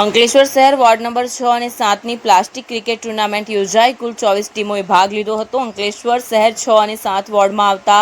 અંકલેશ્વર શહેર ward number છ અને સાતની પ્લાસ્ટિક ક્રિકેટ ટુર્નામેન્ટ યોજાઈ. કુલ ચોવીસ ટીમોએ ભાગ લીધો હતો. અંકલેશ્વર શહેર છ અને સાત વોર્ડમાં આવતા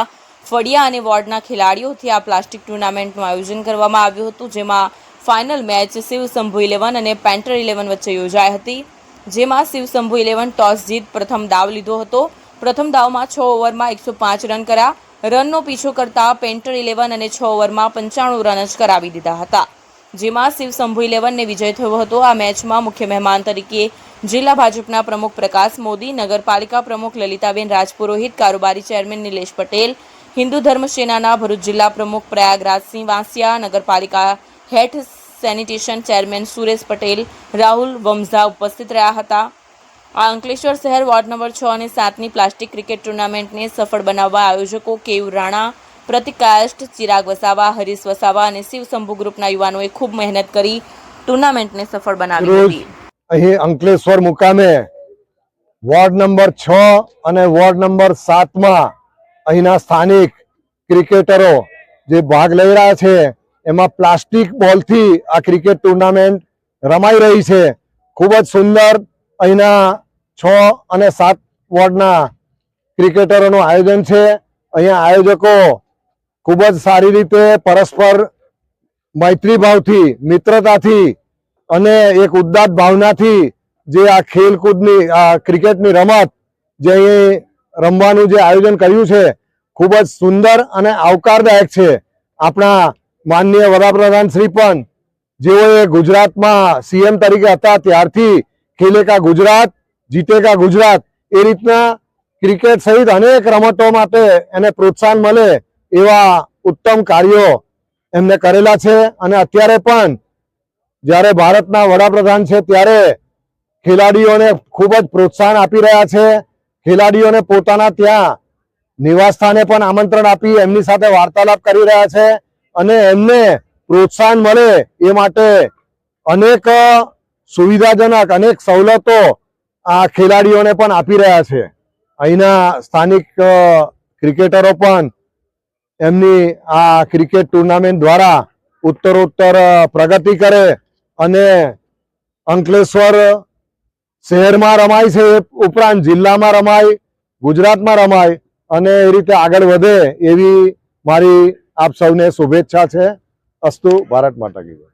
ફળિયા અને વોર્ડના ખેલાડીઓથી આ પ્લાસ્ટિક ટુર્નામેન્ટનું આયોજન કરવામાં આવ્યું હતું, જેમાં final match Shiv Shambhu eleven અને પેન્ટર ઇલેવન વચ્ચે યોજાઈ હતી. જેમાં શિવ શંભુ ઇલેવન ટોસ જીત પ્રથમ દાવ લીધો હતો. પ્રથમ દાવમાં છ ઓવરમાં એકસો પાંચ રન કર્યા. રનનો પીછો કરતા પેન્ટર ઇલેવન અને છ ઓવરમાં પંચાણું રન જ કરાવી દીધા હતા. જેમાં શિવ શંભુ ઇલેવનને વિજય થયો હતો. આ મેચમાં મુખ્ય મહેમાન તરીકે જિલ્લા ભાજપના પ્રમુખ પ્રકાશ મોદી, નગરપાલિકા પ્રમુખ લલિતાબેન રાજપુરોહિત, કારોબારી ચેરમેન નિલેશ પટેલ, હિન્દુ ધર્મ સેનાના ભરૂચ જિલ્લા પ્રમુખ પ્રયાગરાજસિંહ વાંસિયા, નગરપાલિકા હેઠ સેનિટેશન ચેરમેન સુરેશ પટેલ, રાહુલ વમઝા ઉપસ્થિત રહ્યા હતા. આ અંકલેશ્વર શહેર વોર્ડ નંબર છ અને સાતની પ્લાસ્ટિક ક્રિકેટ ટુર્નામેન્ટને સફળ બનાવવા આયોજકો કેયુ રાણા પ્રતિક ચિરાગ વસાવા હરીશ વસાવા અને શિવ શંભુ ગ્રુપના યુવાનોએ ખૂબ મહેનત કરી ટુર્નામેન્ટને સફળ બનાવી હતી. અહીં અંકલેશ્વર મુકામે વોર્ડ નંબર છ અને વોર્ડ નંબર સાતમાં અહીંના સ્થાનિક ક્રિકેટરો જે ભાગ લઈ રહ્યા છે એમાં પ્લાસ્ટિક બોલથી આ ક્રિકેટ ટુર્નામેન્ટ રમાઈ રહી છે. ખૂબ જ સુંદર અહીંના છ અને સાત વોર્ડના ક્રિકેટરોનું આયોજન છે. અહીંયા આયોજકો ખૂબ જ સારી રીતે પરસ્પર મૈત્રીભાવથી, મિત્રતાથી અને એક ઉદ્દાત ભાવનાથી જે આ ખેલકૂદની, આ ક્રિકેટની રમત જે અહીં રમવાનું જે આયોજન કર્યું છે, ખૂબ જ સુંદર અને આવકારદાયક છે. આપણા માનનીય વડાપ્રધાન શ્રી પણ જેઓએ ગુજરાતમાં સીએમ તરીકે હતા ત્યારથી ખેલે કા ગુજરાત, જીતે કા ગુજરાત, એ રીતના ક્રિકેટ સહિત અનેક રમતો માટે એને પ્રોત્સાહન મળે એવા ઉત્તમ કાર્યો એમને કરેલા છે. અને અત્યારે પણ જ્યારે ભારતના વડાપ્રધાન છે ત્યારે ખેલાડીઓને ખૂબ જ પ્રોત્સાહન આપી રહ્યા છે. ખેલાડીઓને પોતાના ત્યાં નિવાસસ્થાને પણ આમંત્રણ આપી એમની સાથે વાર્તાલાપ કરી રહ્યા છે. અને એમને પ્રોત્સાહન મળે એ માટે અનેક સુવિધાજનક, અનેક સવલતો આ ખેલાડીઓને પણ આપી રહ્યા છે. અહીંના સ્થાનિક ક્રિકેટરો પણ એમની આ ક્રિકેટ ટુર્નામેન્ટ દ્વારા ઉત્તરોત્તર પ્રગતિ કરે અને અંકલેશ્વર શહેરમાં રમાય છે ઉપરાંત જિલ્લામાં રમાય, ગુજરાતમાં રમાય અને એ રીતે આગળ વધે એવી મારી આપ સૌને શુભેચ્છા છે અસ્તુ ભારત માતા કી.